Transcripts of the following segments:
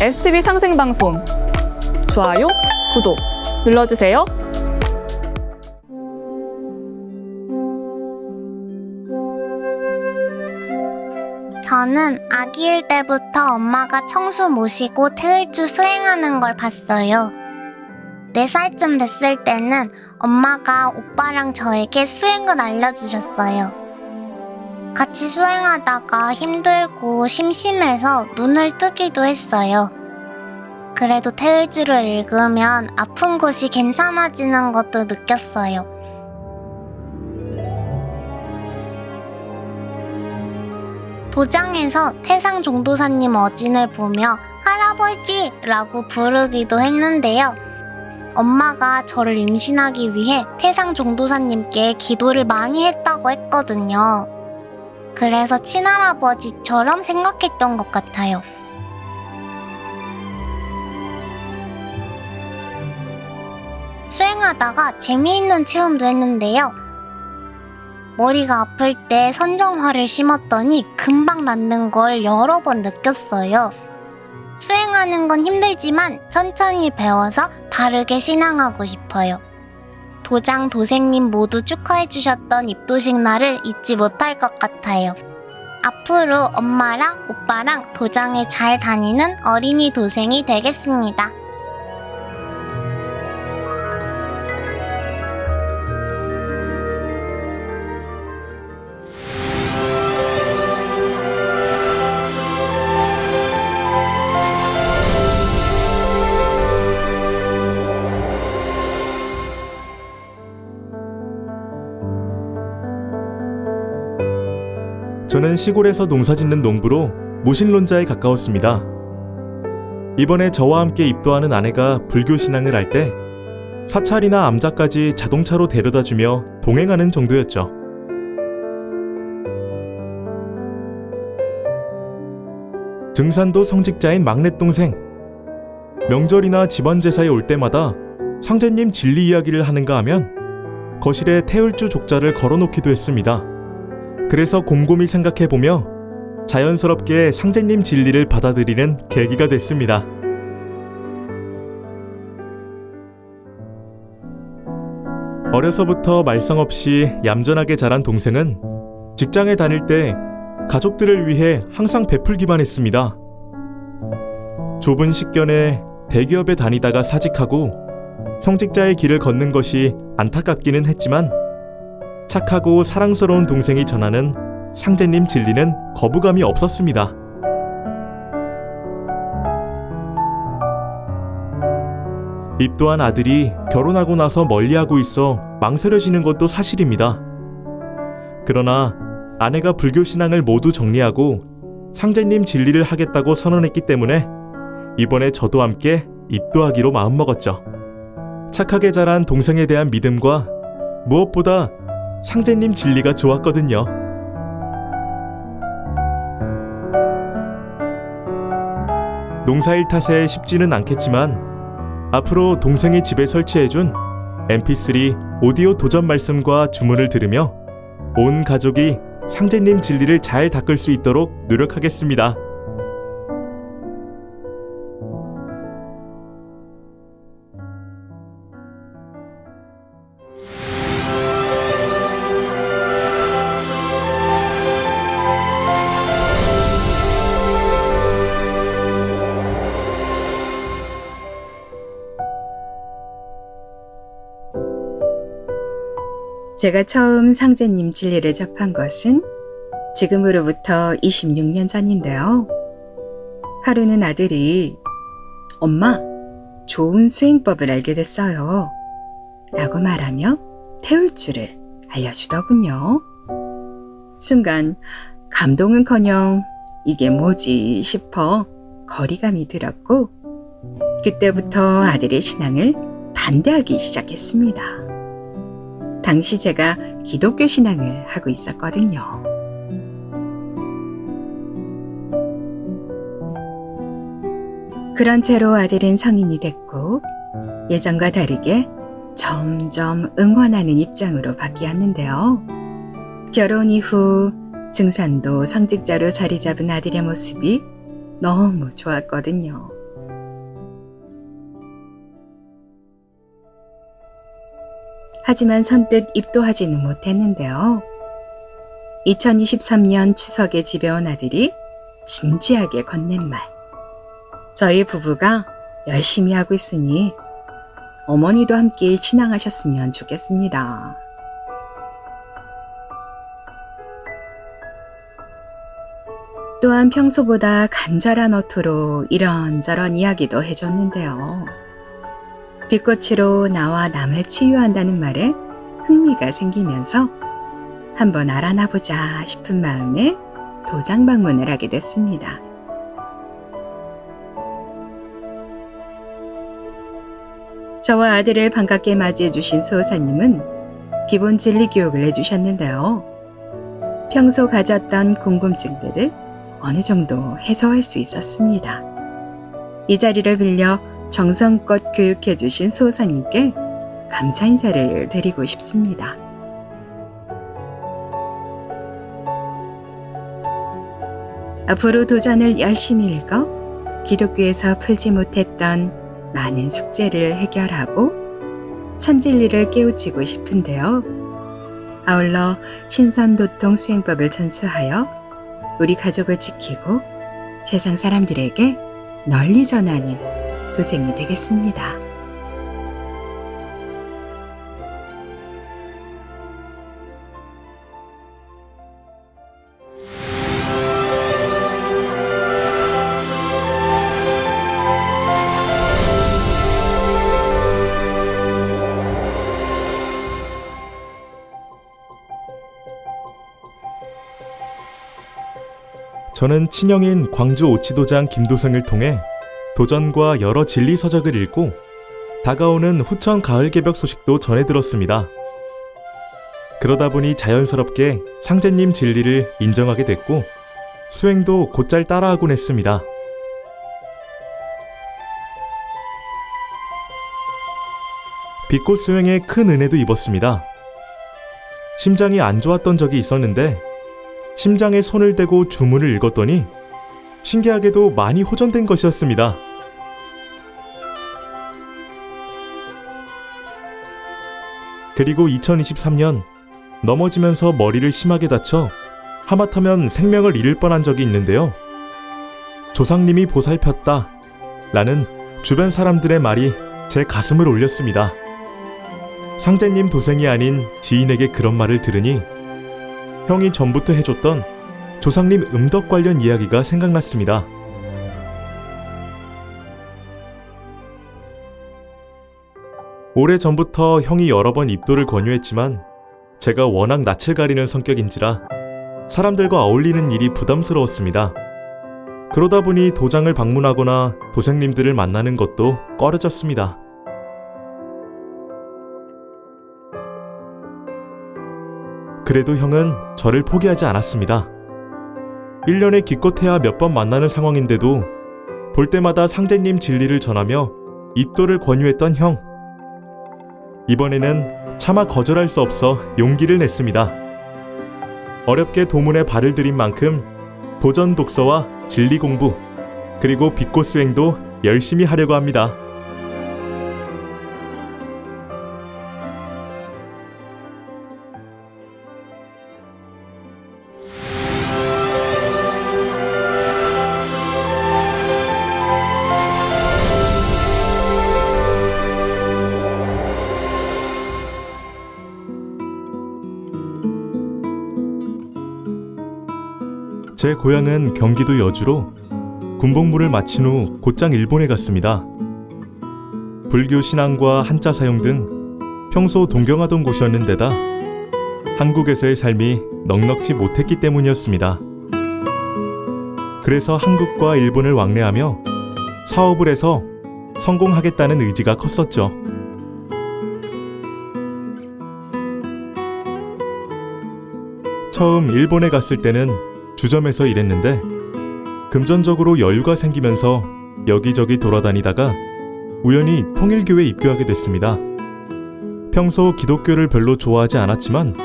STV 상생 방송 좋아요, 구독 눌러주세요. 저는 아기일 때부터 엄마가 청수 모시고 태을주 수행하는 걸 봤어요. 4살쯤 됐을 때는 엄마가 오빠랑 저에게 수행을 알려주셨어요. 같이 수행하다가 힘들고 심심해서 눈을 뜨기도 했어요. 그래도 태을주를 읽으면 아픈 곳이 괜찮아지는 것도 느꼈어요. 도장에서 태상 종도사님 어진을 보며 할아버지라고 부르기도 했는데요. 엄마가 저를 임신하기 위해 태상 종도사님께 기도를 많이 했다고 했거든요. 그래서 친할아버지처럼 생각했던 것 같아요. 수행하다가 재미있는 체험도 했는데요. 머리가 아플 때 선정화를 심었더니 금방 낫는 걸 여러 번 느꼈어요. 수행하는 건 힘들지만 천천히 배워서 바르게 신앙하고 싶어요. 도장 도생님 모두 축하해 주셨던 입도식 날을 잊지 못할 것 같아요. 앞으로 엄마랑 오빠랑 도장에 잘 다니는 어린이 도생이 되겠습니다. 저는 시골에서 농사짓는 농부로 무신론자에 가까웠습니다. 이번에 저와 함께 입도하는 아내가 불교 신앙을 할 때 사찰이나 암자까지 자동차로 데려다 주며 동행하는 정도였죠. 증산도 성직자인 막내 동생. 명절이나 집안 제사에 올 때마다 상제님 진리 이야기를 하는가 하면 거실에 태울주 족자를 걸어놓기도 했습니다. 그래서 곰곰이 생각해보며 자연스럽게 상제님 진리를 받아들이는 계기가 됐습니다. 어려서부터 말썽 없이 얌전하게 자란 동생은 직장에 다닐 때 가족들을 위해 항상 베풀기만 했습니다. 좁은 식견에 대기업에 다니다가 사직하고 성직자의 길을 걷는 것이 안타깝기는 했지만 착하고 사랑스러운 동생이 전하는 상제님 진리는 거부감이 없었습니다. 입도한 아들이 결혼하고 나서 멀리하고 있어 망설여지는 것도 사실입니다. 그러나 아내가 불교 신앙을 모두 정리하고 상제님 진리를 하겠다고 선언했기 때문에 이번에 저도 함께 입도하기로 마음먹었죠. 착하게 자란 동생에 대한 믿음과 무엇보다 상제님 진리가 좋았거든요. 농사일 탓에 쉽지는 않겠지만 앞으로 동생이 집에 설치해준 mp3 오디오 도전 말씀과 주문을 들으며 온 가족이 상제님 진리를 잘 닦을 수 있도록 노력하겠습니다. 제가 처음 상제님 진리를 접한 것은 지금으로부터 26년 전인데요. 하루는 아들이 엄마, 좋은 수행법을 알게 됐어요. 라고 말하며 태울 줄을 알려주더군요. 순간 감동은 커녕 이게 뭐지 싶어 거리감이 들었고, 그때부터 아들의 신앙을 반대하기 시작했습니다. 당시 제가 기독교 신앙을 하고 있었거든요. 그런 채로 아들은 성인이 됐고 예전과 다르게 점점 응원하는 입장으로 바뀌었는데요. 결혼 이후 증산도 성직자로 자리 잡은 아들의 모습이 너무 좋았거든요. 하지만 선뜻 입도하지는 못했는데요. 2023년 추석에 집에 온 아들이 진지하게 건넨 말. 저희 부부가 열심히 하고 있으니 어머니도 함께 신앙하셨으면 좋겠습니다. 또한 평소보다 간절한 어투로 이런저런 이야기도 해줬는데요. 빛꽃으로 나와 남을 치유한다는 말에 흥미가 생기면서 한번 알아나 보자 싶은 마음에 도장 방문을 하게 됐습니다. 저와 아들을 반갑게 맞이해 주신 수호사님은 기본 진리 교육을 해주셨는데요. 평소 가졌던 궁금증들을 어느 정도 해소할 수 있었습니다. 이 자리를 빌려 정성껏 교육해 주신 수호사님께 감사 인사를 드리고 싶습니다. 앞으로 도전을 열심히 읽어 기독교에서 풀지 못했던 많은 숙제를 해결하고 참진리를 깨우치고 싶은데요. 아울러 신선도통 수행법을 전수하여 우리 가족을 지키고 세상 사람들에게 널리 전하는 도생이 되겠습니다. 저는 친형인 광주 오치도장 김도성을 통해 도전과 여러 진리 서적을 읽고 다가오는 후천 가을 개벽 소식도 전해 들었습니다. 그러다 보니 자연스럽게 상제님 진리를 인정하게 됐고 수행도 곧잘 따라하곤 했습니다. 빛꽃 수행에 큰 은혜도 입었습니다. 심장이 안 좋았던 적이 있었는데 심장에 손을 대고 주문을 읽었더니 신기하게도 많이 호전된 것이었습니다. 그리고 2023년 넘어지면서 머리를 심하게 다쳐 하마터면 생명을 잃을 뻔한 적이 있는데요. 조상님이 보살폈다 라는 주변 사람들의 말이 제 가슴을 올렸습니다. 상제님 도생이 아닌 지인에게 그런 말을 들으니 형이 전부터 해줬던 조상님 음덕 관련 이야기가 생각났습니다. 오래 전부터 형이 여러 번 입도를 권유했지만 제가 워낙 낯을 가리는 성격인지라 사람들과 어울리는 일이 부담스러웠습니다. 그러다 보니 도장을 방문하거나 도생님들을 만나는 것도 꺼려졌습니다. 그래도 형은 저를 포기하지 않았습니다. 1년에 기껏해야 몇 번 만나는 상황인데도 볼 때마다 상제님 진리를 전하며 입도를 권유했던 형. 이번에는 차마 거절할 수 없어 용기를 냈습니다. 어렵게 도문에 발을 들인 만큼 도전 독서와 진리 공부, 그리고 빛꽃 수행도 열심히 하려고 합니다. 제 고향은 경기도 여주로 군복무를 마친 후 곧장 일본에 갔습니다. 불교 신앙과 한자 사용 등 평소 동경하던 곳이었는데다 한국에서의 삶이 넉넉지 못했기 때문이었습니다. 그래서 한국과 일본을 왕래하며 사업을 해서 성공하겠다는 의지가 컸었죠. 처음 일본에 갔을 때는 주점에서 일했는데 금전적으로 여유가 생기면서 여기저기 돌아다니다가 우연히 통일교에 입교하게 됐습니다. 평소 기독교를 별로 좋아하지 않았지만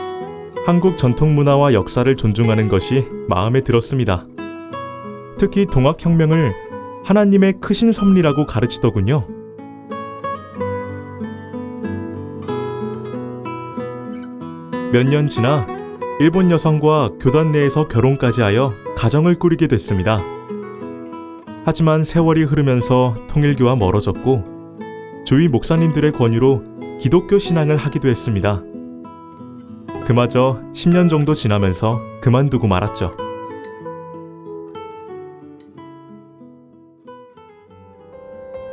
한국 전통 문화와 역사를 존중하는 것이 마음에 들었습니다. 특히 동학혁명을 하나님의 크신 섭리라고 가르치더군요. 몇 년 지나 일본 여성과 교단 내에서 결혼까지 하여 가정을 꾸리게 됐습니다. 하지만 세월이 흐르면서 통일교와 멀어졌고 주위 목사님들의 권유로 기독교 신앙을 하기도 했습니다. 그마저 10년 정도 지나면서 그만두고 말았죠.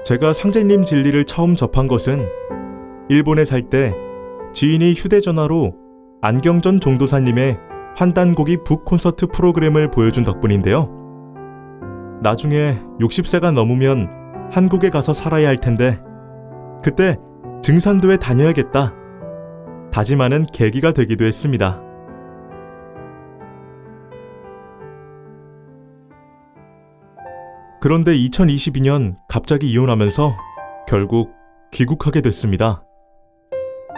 제가 상제님 진리를 처음 접한 것은 일본에 살 때 지인이 휴대전화로 안경전 종도사님의 환단곡이 북 콘서트 프로그램을 보여준 덕분인데요. 나중에 60세가 넘으면 한국에 가서 살아야 할 텐데 그때 증산도에 다녀야겠다. 다짐하는 계기가 되기도 했습니다. 그런데 2022년 갑자기 이혼하면서 결국 귀국하게 됐습니다.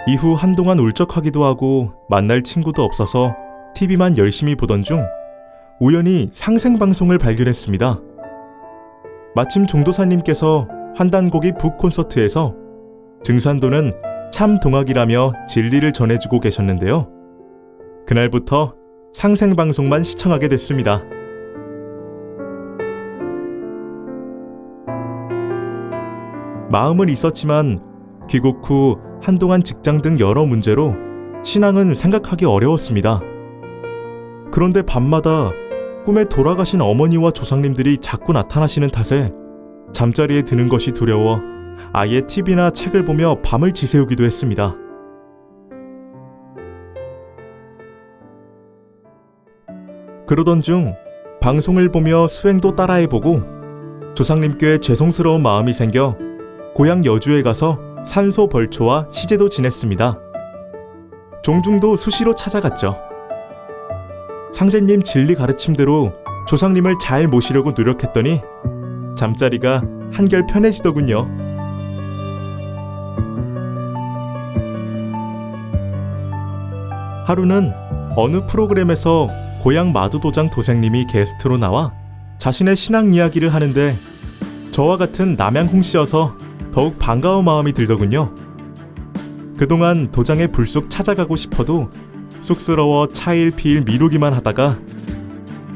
이후 한동안 울적하기도 하고 만날 친구도 없어서 TV만 열심히 보던 중 우연히 상생방송을 발견했습니다. 마침 종도사님께서 환단곡이 북 콘서트에서 증산도는 참 동학이라며 진리를 전해주고 계셨는데요. 그날부터 상생방송만 시청하게 됐습니다. 마음은 있었지만 귀국 후 한동안 직장 등 여러 문제로 신앙은 생각하기 어려웠습니다. 그런데 밤마다 꿈에 돌아가신 어머니와 조상님들이 자꾸 나타나시는 탓에 잠자리에 드는 것이 두려워 아예 TV나 책을 보며 밤을 지새우기도 했습니다. 그러던 중 방송을 보며 수행도 따라해보고 조상님께 죄송스러운 마음이 생겨 고향 여주에 가서 산소 벌초와 시제도 지냈습니다. 종중도 수시로 찾아갔죠. 상제님 진리 가르침대로 조상님을 잘 모시려고 노력했더니 잠자리가 한결 편해지더군요. 하루는 어느 프로그램에서 고향 마두도장 도생님이 게스트로 나와 자신의 신앙 이야기를 하는데 저와 같은 남양홍 씨여서 더욱 반가운 마음이 들더군요. 그동안 도장에 불쑥 찾아가고 싶어도 쑥스러워 차일피일 미루기만 하다가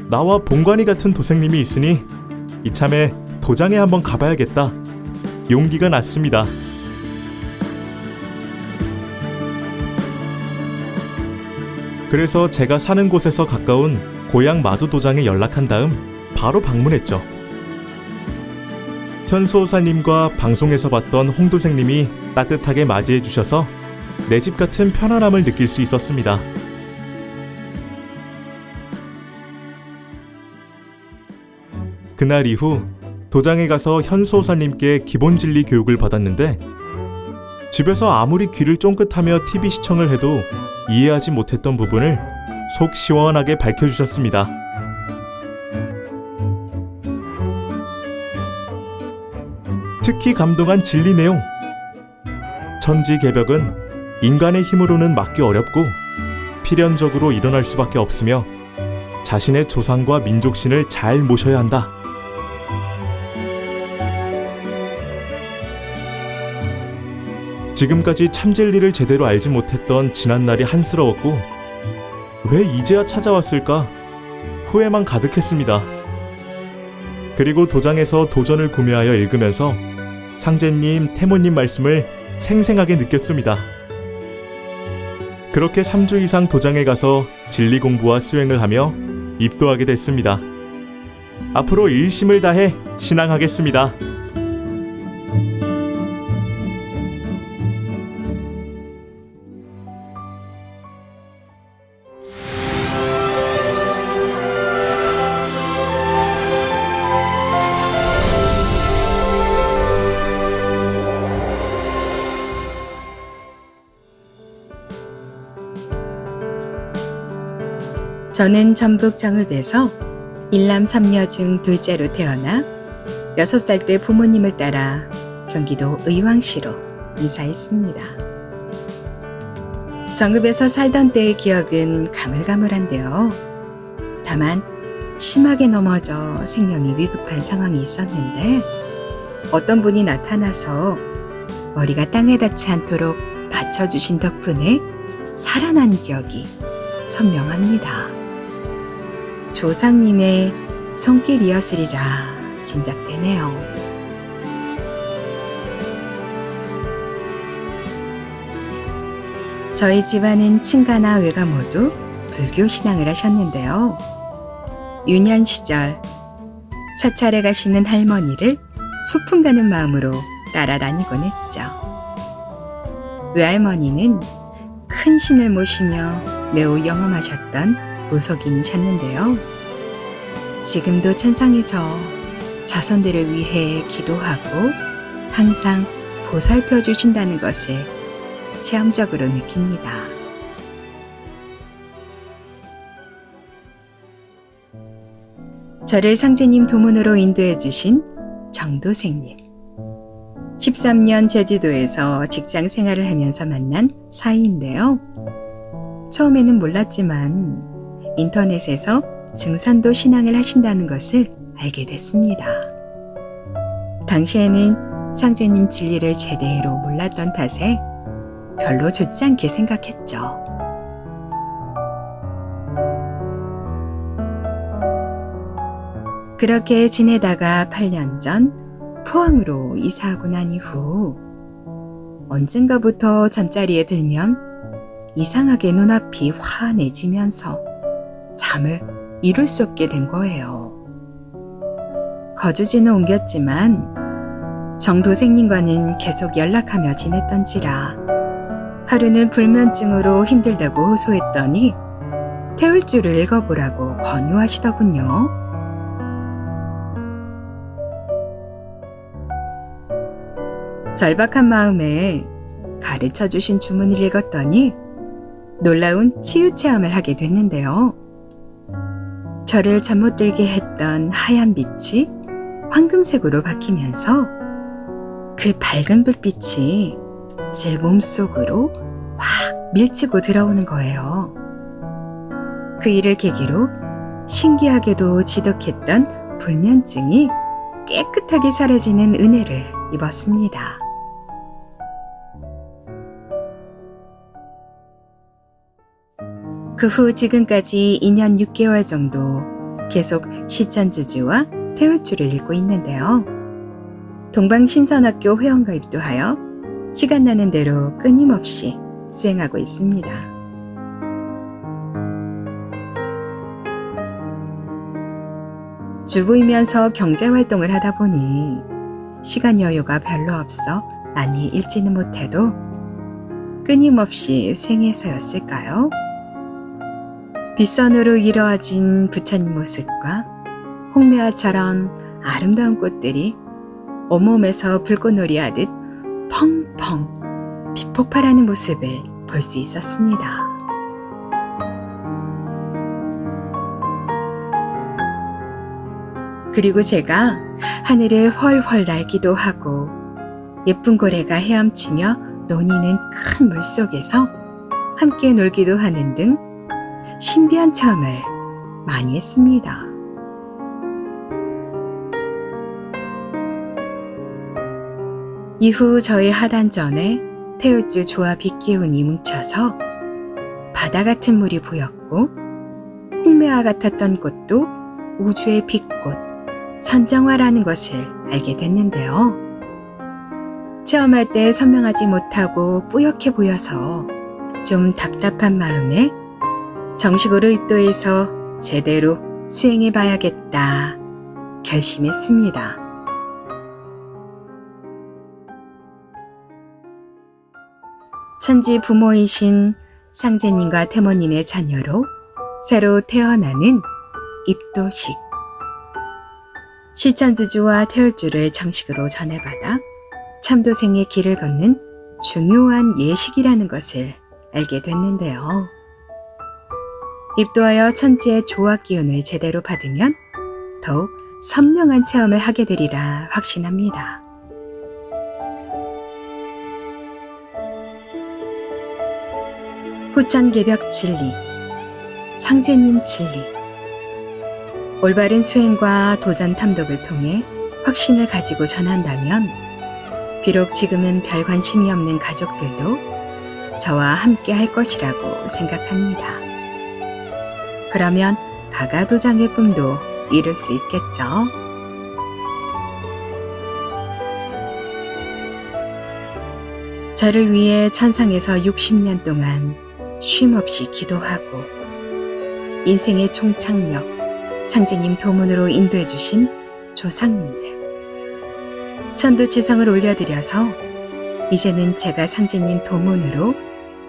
나와 본관이 같은 도생님이 있으니 이참에 도장에 한번 가봐야겠다. 용기가 났습니다. 그래서 제가 사는 곳에서 가까운 고향 마두 도장에 연락한 다음 바로 방문했죠. 현수호사님과 방송에서 봤던 홍도생님이 따뜻하게 맞이해 주셔서 내 집 같은 편안함을 느낄 수 있었습니다. 그날 이후 도장에 가서 현수호사님께 기본 진리 교육을 받았는데 집에서 아무리 귀를 쫑긋하며 TV 시청을 해도 이해하지 못했던 부분을 속 시원하게 밝혀주셨습니다. 특히 감동한 진리 내용. 천지 개벽은 인간의 힘으로는 막기 어렵고 필연적으로 일어날 수밖에 없으며 자신의 조상과 민족신을 잘 모셔야 한다. 지금까지 참진리를 제대로 알지 못했던 지난날이 한스러웠고 왜 이제야 찾아왔을까 후회만 가득했습니다. 그리고 도장에서 도전을 구매하여 읽으면서 상제님, 태모님 말씀을 생생하게 느꼈습니다. 그렇게 3주 이상 도장에 가서 진리 공부와 수행을 하며 입도하게 됐습니다. 앞으로 일심을 다해 신앙하겠습니다. 저는 전북 정읍에서 일남 삼녀 중 둘째로 태어나 여섯 살때 부모님을 따라 경기도 의왕시로 이사했습니다. 정읍에서 살던 때의 기억은 가물가물한데요. 다만 심하게 넘어져 생명이 위급한 상황이 있었는데 어떤 분이 나타나서 머리가 땅에 닿지 않도록 받쳐주신 덕분에 살아난 기억이 선명합니다. 조상님의 손길이었으리라 짐작되네요. 저희 집안은 친가나 외가 모두 불교 신앙을 하셨는데요. 유년 시절 사찰에 가시는 할머니를 소풍 가는 마음으로 따라다니곤 했죠. 외할머니는 큰 신을 모시며 매우 영험하셨던 무속인이셨는데요. 지금도 천상에서 자손들을 위해 기도하고 항상 보살펴 주신다는 것을 체험적으로 느낍니다. 저를 상제님 도문으로 인도해 주신 정도생님. 13년 제주도에서 직장 생활을 하면서 만난 사이인데요. 처음에는 몰랐지만 인터넷에서 증산도 신앙을 하신다는 것을 알게 됐습니다. 당시에는 상제님 진리를 제대로 몰랐던 탓에 별로 좋지 않게 생각했죠. 그렇게 지내다가 8년 전 포항으로 이사하고 난 이후 언젠가부터 잠자리에 들면 이상하게 눈앞이 환해지면서 잠을 이룰 수 없게 된 거예요. 거주지는 옮겼지만 정도생님과는 계속 연락하며 지냈던지라 하루는 불면증으로 힘들다고 호소했더니 태울줄을 읽어보라고 권유하시더군요. 절박한 마음에 가르쳐 주신 주문을 읽었더니 놀라운 치유 체험을 하게 됐는데요. 저를 잠 못 들게 했던 하얀 빛이 황금색으로 바뀌면서 그 밝은 불빛이 제 몸속으로 확 밀치고 들어오는 거예요. 그 일을 계기로 신기하게도 지독했던 불면증이 깨끗하게 사라지는 은혜를 입었습니다. 그 후 지금까지 2년 6개월 정도 계속 시천주주와 태울주를 읽고 있는데요. 동방신선학교 회원가입도 하여 시간 나는 대로 끊임없이 수행하고 있습니다. 주부이면서 경제활동을 하다 보니 시간 여유가 별로 없어 많이 읽지는 못해도 끊임없이 수행해서였을까요? 빗선으로 이루어진 부처님 모습과 홍매화처럼 아름다운 꽃들이 온몸에서 불꽃놀이 하듯 펑펑 비폭발하는 모습을 볼 수 있었습니다. 그리고 제가 하늘을 훨훨 날기도 하고 예쁜 고래가 헤엄치며 논이는 큰 물속에서 함께 놀기도 하는 등 신비한 체험을 많이 했습니다. 이후 저희 하단전에 태우주 조화 빛기운이 뭉쳐서 바다 같은 물이 보였고 홍매화 같았던 꽃도 우주의 빛꽃 선정화라는 것을 알게 됐는데요. 체험할 때 선명하지 못하고 뿌옇게 보여서 좀 답답한 마음에 정식으로 입도해서 제대로 수행해 봐야겠다 결심했습니다. 천지 부모이신 상제님과 태모님의 자녀로 새로 태어나는 입도식. 실천주주와 태울주를 정식으로 전해받아 참도생의 길을 걷는 중요한 예식이라는 것을 알게 됐는데요. 입도하여 천지의 조화 기운을 제대로 받으면 더욱 선명한 체험을 하게 되리라 확신합니다. 후천개벽 진리, 상제님 진리, 올바른 수행과 도전 탐독을 통해 확신을 가지고 전한다면 비록 지금은 별 관심이 없는 가족들도 저와 함께 할 것이라고 생각합니다. 그러면 가가도장의 꿈도 이룰 수 있겠죠? 저를 위해 천상에서 60년 동안 쉼없이 기도하고 인생의 총착력, 상제님 도문으로 인도해 주신 조상님들. 천도지성을 올려드려서 이제는 제가 상제님 도문으로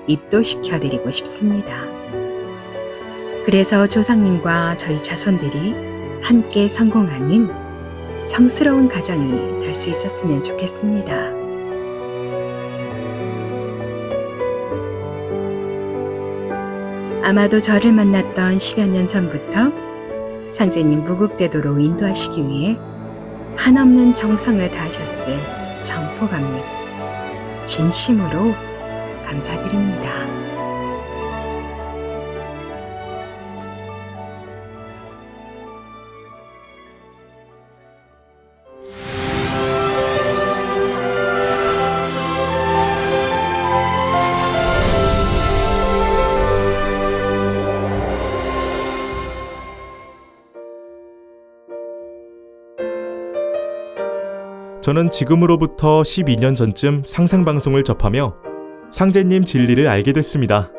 입도시켜 드리고 싶습니다. 그래서 조상님과 저희 자손들이 함께 성공하는 성스러운 가정이 될 수 있었으면 좋겠습니다. 아마도 저를 만났던 10여 년 전부터 상제님 무국대도로 인도하시기 위해 한없는 정성을 다하셨을 정포감님 진심으로 감사드립니다. 저는 지금으로부터 12년 전쯤 상생방송을 접하며 상제님 진리를 알게 됐습니다.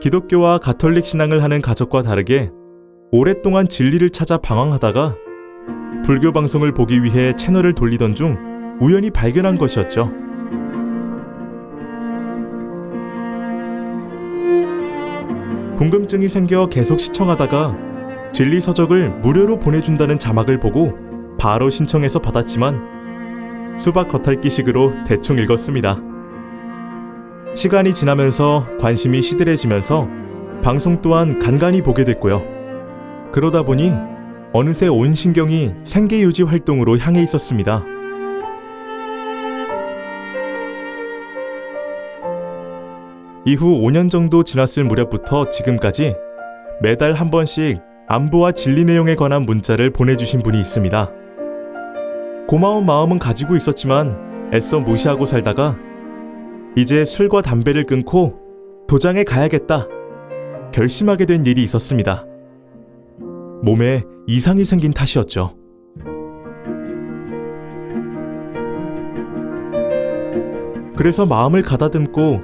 기독교와 가톨릭 신앙을 하는 가족과 다르게 오랫동안 진리를 찾아 방황하다가 불교 방송을 보기 위해 채널을 돌리던 중 우연히 발견한 것이었죠. 궁금증이 생겨 계속 시청하다가 진리 서적을 무료로 보내준다는 자막을 보고 바로 신청해서 받았지만 수박 겉핥기식으로 대충 읽었습니다. 시간이 지나면서 관심이 시들해지면서 방송 또한 간간히 보게 됐고요. 그러다 보니 어느새 온 신경이 생계 유지 활동으로 향해 있었습니다. 이후 5년 정도 지났을 무렵부터 지금까지 매달 한 번씩 안부와 진리 내용에 관한 문자를 보내주신 분이 있습니다. 고마운 마음은 가지고 있었지만 애써 무시하고 살다가 이제 술과 담배를 끊고 도장에 가야겠다 결심하게 된 일이 있었습니다. 몸에 이상이 생긴 탓이었죠. 그래서 마음을 가다듬고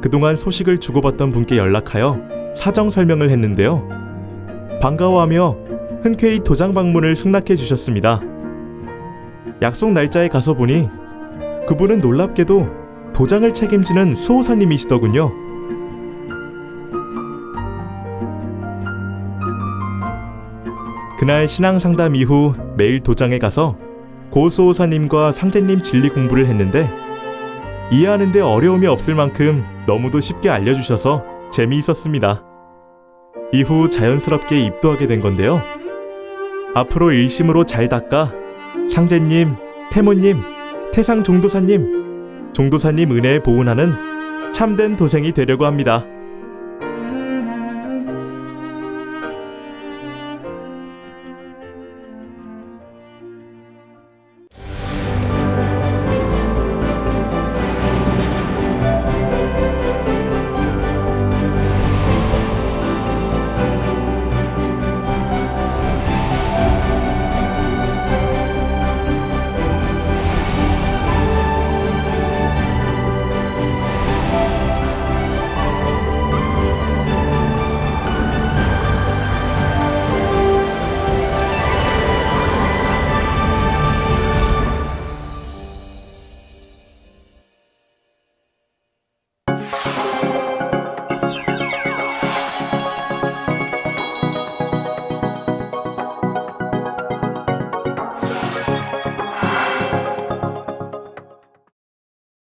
그동안 소식을 주고받던 분께 연락하여 사정 설명을 했는데요. 반가워하며 흔쾌히 도장 방문을 승낙해 주셨습니다. 약속 날짜에 가서 보니 그분은 놀랍게도 도장을 책임지는 수호사님이시더군요. 그날 신앙 상담 이후 매일 도장에 가서 고 수호사님과 상제님 진리 공부를 했는데 이해하는데 어려움이 없을 만큼 너무도 쉽게 알려주셔서 재미있었습니다. 이후 자연스럽게 입도하게 된 건데요. 앞으로 일심으로 잘 닦아 상제님, 태모님, 태상 종도사님, 종도사님 은혜에 보은하는 참된 도생이 되려고 합니다.